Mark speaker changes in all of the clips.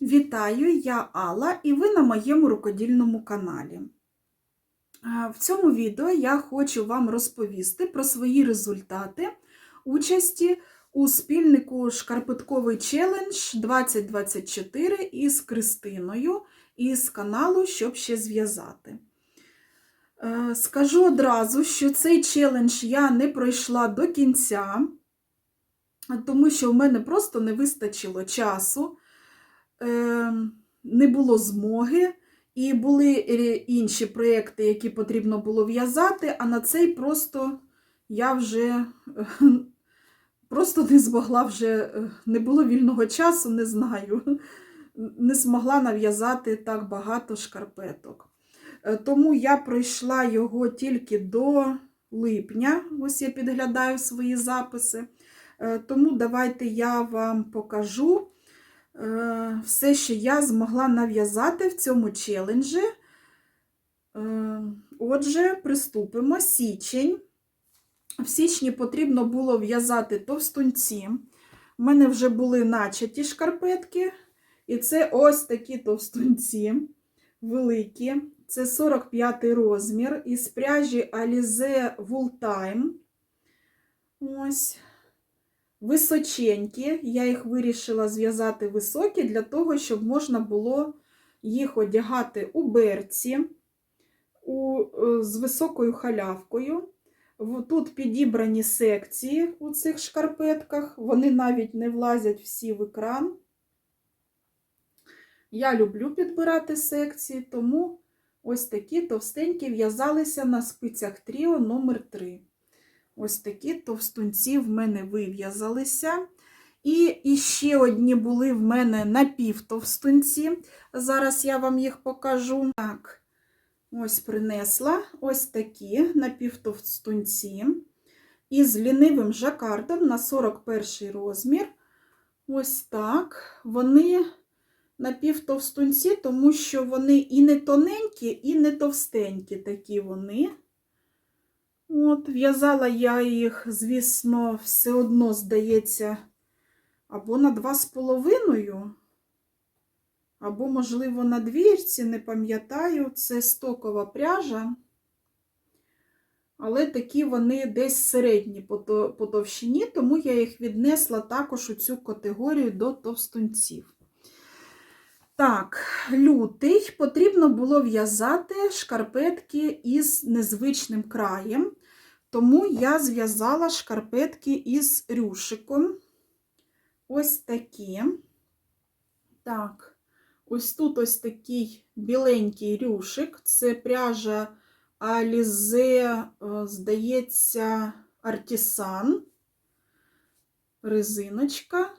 Speaker 1: Вітаю, я Алла і ви на моєму рукодільному каналі. Е, В цьому відео я хочу вам розповісти про свої результати участі у спільнику Шкарпетковий челендж 2024 із Кристиною із каналу Щоб ще зв'язати. Е, Скажу одразу, що цей челендж я не пройшла до кінця, тому що в мене просто не вистачило часу не було змоги, і були е, інші проєкти, які потрібно було в'язати, а на цей просто я вже просто не змогла вже, е, не було вільного часу, не знаю, не змогла нав'язати так багато шкарпеток. Е, Тому я пройшла його тільки до липня. Ось я підглядаю свої записи. Тому давайте я вам покажу все, що я змогла нав'язати в цьому челенджі. Е, Отже, приступимо. Січень. В січні потрібно було в'язати товстунці. У мене вже були начаті шкарпетки. І це ось такі товстунці великі. Це 45 розмір із пряжі Alize Wool Time. Ось. Височенькі. Я їх вирішила зв'язати високі для того, щоб можна було їх одягати у берці у, е, з високою халявкою. Тут підібрані секції у цих шкарпетках, вони навіть не влазять всі в екран. Я люблю підбирати секції, тому ось такі товстенькі в'язалися на спицях Тріо номер 3 Ось такі товстунці в мене вив'язалися. І іще одні були в мене напівтовстунці. Зараз я вам їх покажу. Так, ось принесла ось такі напівтовстунці. Із лінивим жакардом на 41 розмір. Ось так. Вони напівтовстунці, тому що вони і не тоненькі, і не товстенькі такі вони. От, В'язала я їх, звісно, все одно, здається, або на два з половиною, або, можливо, на двірці, не пам'ятаю, це стокова пряжа. Але такі вони десь середні по то- товщині, тому я їх віднесла також у цю категорію до товстунців. Так, лютий потрібно було в'язати шкарпетки із незвичним краєм, тому я зв'язала шкарпетки із рюшиком. Ось такі. Так, ось тут ось такий біленький рюшик. Це пряжа Alize, е, здається, Артісан. Резиночка.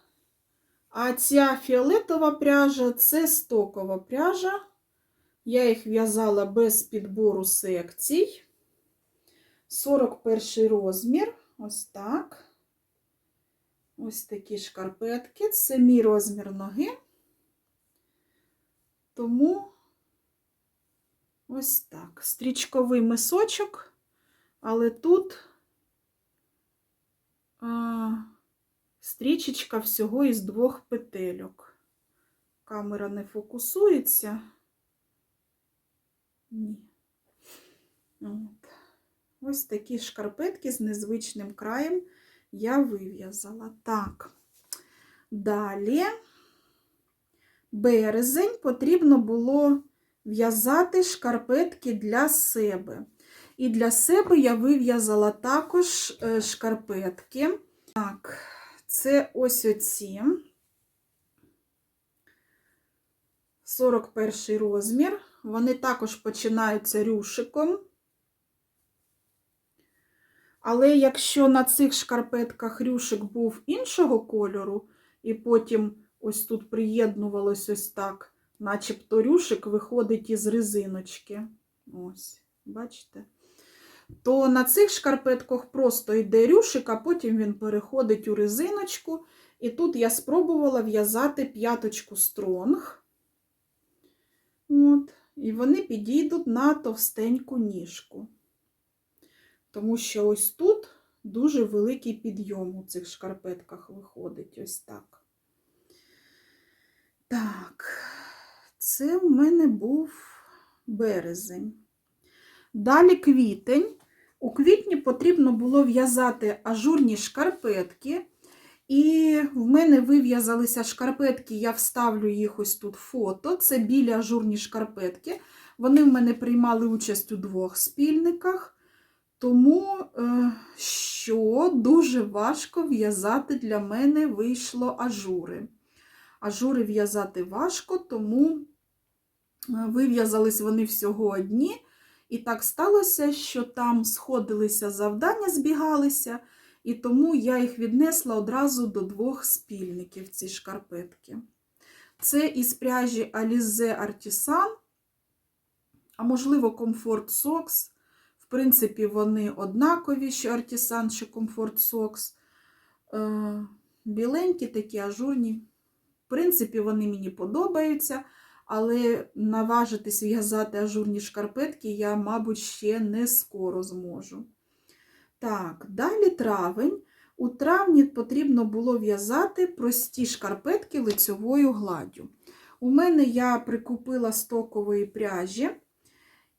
Speaker 1: А ця фіолетова пряжа це стокова пряжа. Я їх в'язала без підбору секцій. 41 розмір. Ось так. Ось такі шкарпетки. Це мій розмір ноги. Тому ось так. Стрічковий мисочок, але тут. А, Стрічечка всього із двох петельок. Камера не фокусується. Ні. От. Ось такі шкарпетки з незвичним краєм я вив'язала. Так. Далі березень потрібно було в'язати шкарпетки для себе. І для себе я вив'язала також е, шкарпетки. Так. Це ось оці 41 розмір. Вони також починаються рюшиком. Але якщо на цих шкарпетках рюшик був іншого кольору, і потім ось тут приєднувалось ось так, начебто рюшик виходить із резиночки. Ось, бачите? то на цих шкарпетках просто йде рюшик, а потім він переходить у резиночку. І тут я спробувала в'язати п'яточку стронг. От. І вони підійдуть на товстеньку ніжку. Тому що ось тут дуже великий підйом у цих шкарпетках виходить ось так. Так, Це в мене був березень. Далі квітень. У квітні потрібно було в'язати ажурні шкарпетки. І в мене вив'язалися шкарпетки, я вставлю їх ось тут фото. Це білі ажурні шкарпетки. Вони в мене приймали участь у двох спільниках, тому е, що дуже важко в'язати для мене вийшло ажури. Ажури в'язати важко, тому е, вив'язались вони всього одні. І так сталося, що там сходилися завдання, збігалися, і тому я їх віднесла одразу до двох спільників, ці шкарпетки. Це із пряжі Alize Artisan, а можливо, Comfort Socks. В принципі, вони однакові, що Artisan, що Comfort Socks. Е, Біленькі такі ажурні. В принципі, вони мені подобаються, але наважитись в'язати ажурні шкарпетки я, мабуть, ще не скоро зможу. Так, далі травень. У травні потрібно було в'язати прості шкарпетки лицьовою гладдю. У мене я прикупила стокової пряжі,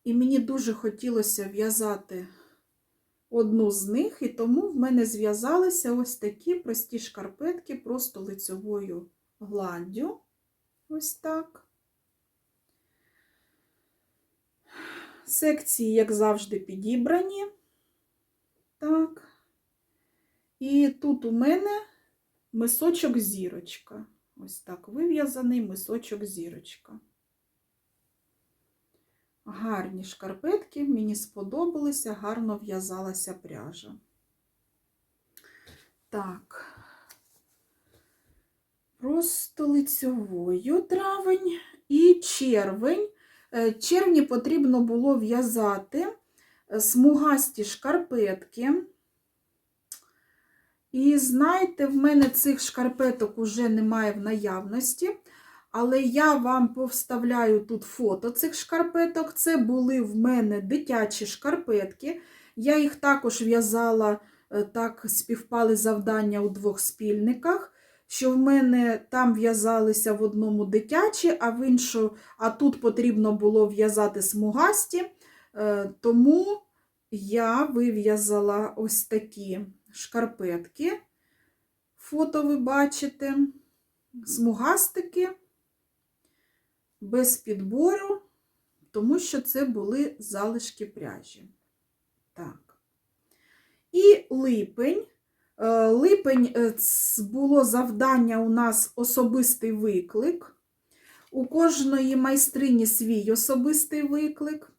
Speaker 1: і мені дуже хотілося в'язати одну з них, і тому в мене зв'язалися ось такі прості шкарпетки просто лицьовою гладдю. Ось так. Секції, як завжди, підібрані. Так. І тут у мене мисочок зірочка. Ось так вив'язаний мисочок зірочка. Гарні шкарпетки, мені сподобалися, гарно в'язалася пряжа. Так, просто лицьовою травень і червень. Е, Червні потрібно було в'язати смугасті шкарпетки. І знаєте, в мене цих шкарпеток уже немає в наявності, але я вам повставляю тут фото цих шкарпеток. Це були в мене дитячі шкарпетки. Я їх також в'язала, е, так співпали завдання у двох спільниках. Що в мене там в'язалися в одному дитячі, а в іншу, а тут потрібно було в'язати смугасті. Е, Тому я вив'язала ось такі шкарпетки. Фото ви бачите, смугастики без підбору, тому що це були залишки пряжі. Так. І липень. Е, Липень е, було завдання у нас особистий виклик. У кожної майстрині свій особистий виклик.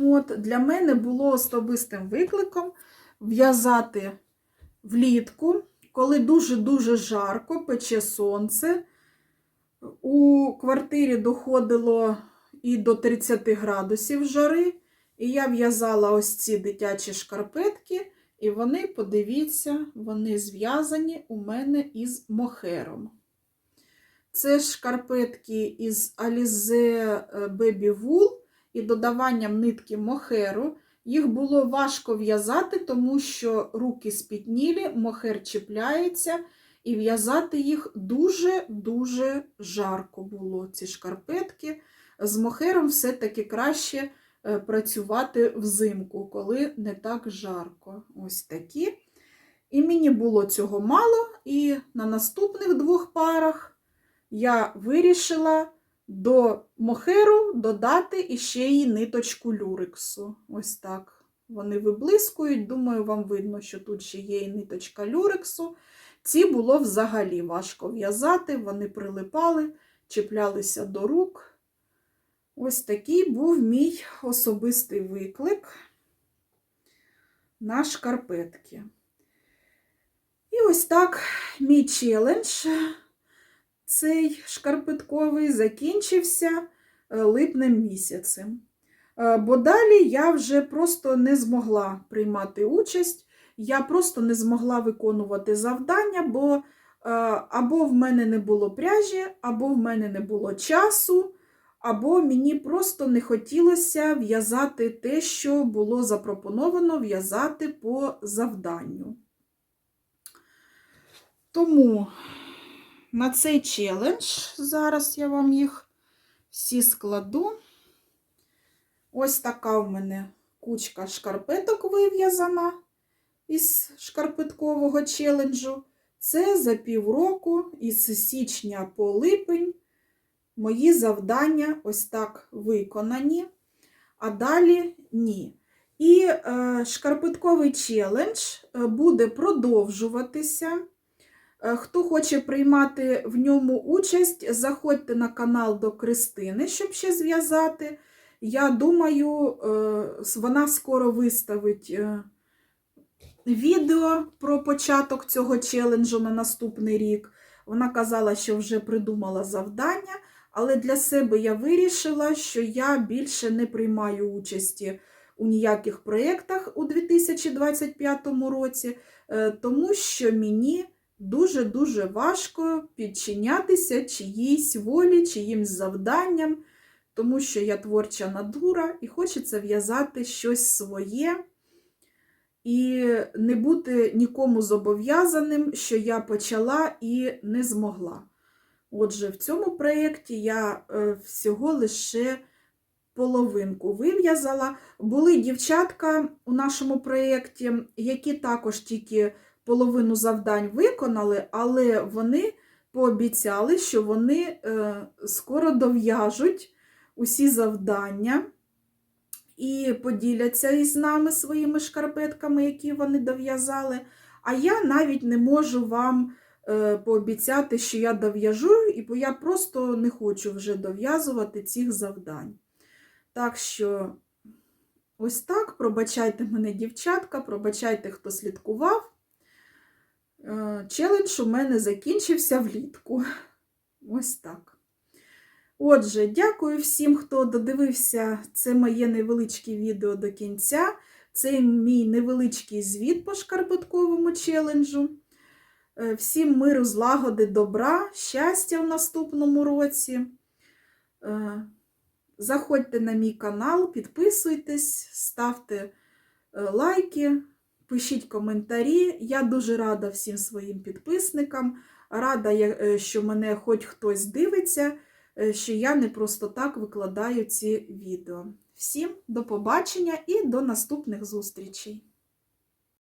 Speaker 1: От, Для мене було особистим викликом в'язати влітку, коли дуже-дуже жарко, пече сонце. У квартирі доходило і до 30 градусів жари. І я в'язала ось ці дитячі шкарпетки, і вони, подивіться, вони зв'язані у мене із мохером. Це шкарпетки із Alize Baby Wool і додаванням нитки мохеру. Їх було важко в'язати, тому що руки спітнілі, мохер чіпляється, і в'язати їх дуже-дуже жарко було, ці шкарпетки. З мохером все-таки краще е, працювати взимку, коли не так жарко. Ось такі. І мені було цього мало, і на наступних двох парах я вирішила до мохеру додати іще й ниточку люрексу. Ось так. Вони виблискують. Думаю, вам видно, що тут ще є і ниточка люрексу. Ці було взагалі важко в'язати, вони прилипали, чіплялися до рук. Ось такий був мій особистий виклик на шкарпетки. І ось так мій челендж цей шкарпетковий закінчився е, липнем місяцем. Е, Бо далі я вже просто не змогла приймати участь, я просто не змогла виконувати завдання, бо е, або в мене не було пряжі, або в мене не було часу, або мені просто не хотілося в'язати те, що було запропоновано в'язати по завданню. Тому на цей челендж, зараз я вам їх всі складу. Ось така в мене кучка шкарпеток вив'язана із шкарпеткового челенджу. Це за півроку, із січня по липень, мої завдання ось так виконані, а далі ні. І е, шкарпетковий челендж е, буде продовжуватися. Е, Хто хоче приймати в ньому участь, заходьте на канал до Кристини, щоб ще зв'язати. Я думаю, вона скоро виставить відео про початок цього челенджу на наступний рік. Вона казала, що вже придумала завдання, але для себе я вирішила, що я більше не приймаю участі у ніяких проєктах у 2025 році, е, тому що мені дуже-дуже важко підчинятися чиїсь волі, чиїмсь завданням, тому що я творча надура і хочеться в'язати щось своє і не бути нікому зобов'язаним, що я почала і не змогла. Отже, в цьому проєкті я е, всього лише половинку вив'язала. Були дівчатка у нашому проєкті, які також тільки половину завдань виконали, але вони пообіцяли, що вони е, скоро дов'яжуть усі завдання і поділяться із нами своїми шкарпетками, які вони дов'язали. А я навіть не можу вам е, пообіцяти, що я дов'яжу, і я просто не хочу вже дов'язувати цих завдань. Так що, ось так, пробачайте мене, дівчатка, пробачайте, хто слідкував. Е, Челендж у мене закінчився влітку. Ось так. Отже, дякую всім, хто додивився це моє невеличке відео до кінця. Це мій невеличкий звіт по шкарпетковому челенджу. Е, Всім миру, злагоди, добра, щастя в наступному році. Е, Заходьте на мій канал, підписуйтесь, ставте е, лайки, пишіть коментарі. Я дуже рада всім своїм підписникам. Рада, що мене хоч хтось дивиться, що я не просто так викладаю ці відео. Всім до побачення і до наступних зустрічей!